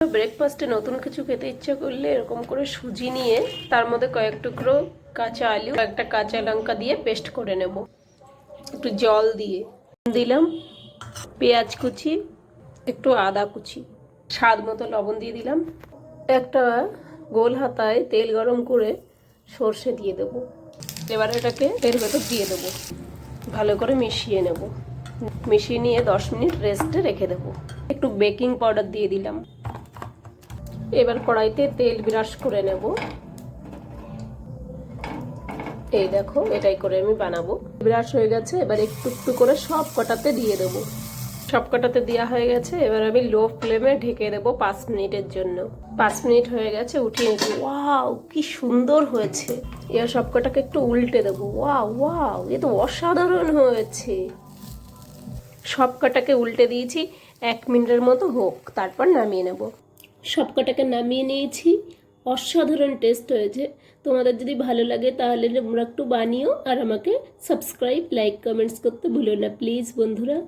ব্রেকফাস্টে নতুন কিছু খেতে ইচ্ছে করলে এরকম করে সুজি নিয়ে তার মধ্যে কয়েক টুকরো কাঁচা আলু একটা কাঁচা লঙ্কা দিয়ে পেস্ট করে নেব। একটু জল দিয়ে। দিলাম পেঁয়াজ কুচি, একটু আদা কুচি। স্বাদ মতো লবণ দিয়ে দিলাম। একটা গোল হাতায় তেল গরম করে সর্ষে দিয়ে দেব। এবার এটাকে এর ভেতর দিয়ে দেবো। ভালো করে মিশিয়ে নেব। মিশিয়ে নিয়ে দশ মিনিট রেস্টে রেখে দেবো। একটু বেকিং পাউডার দিয়ে দিলাম। এবার কড়াইতে তেল ব্রাশ করে নেব। এই দেখো, এটাই করে আমি বানাবো। ব্রাশ হয়ে গেছে, এবার একটু একটু করে সব কটাতে দিয়ে দেবো। সব কটাতে দেওয়া হয়ে গেছে, এবার আমি লো ফ্লেমে ঢেকে দেবো পাঁচ মিনিটের জন্য। পাঁচ মিনিট হয়ে গেছে, উঠিয়ে নিচ্ছি ওয়াও, কি সুন্দর হয়েছে। এবার সব কটাকে একটু উল্টে দেবো। ওয়াও ওয়াও, এ তো অসাধারণ হয়েছে। সব কটাকে উল্টে দিয়েছি, এক মিনিটের মতো হোক, তারপর নামিয়ে নেব। সব কটাকে নামিয়ে নিয়েছি। অসাধারণ টেস্ট হয়েছে। তোমাদের যদি ভালো লাগে তাহলে তোমরা একটু বানিও আর আমাকে সাবস্ক্রাইব লাইক কমেন্টস করতে ভুলো না। প্লিজ বন্ধুরা।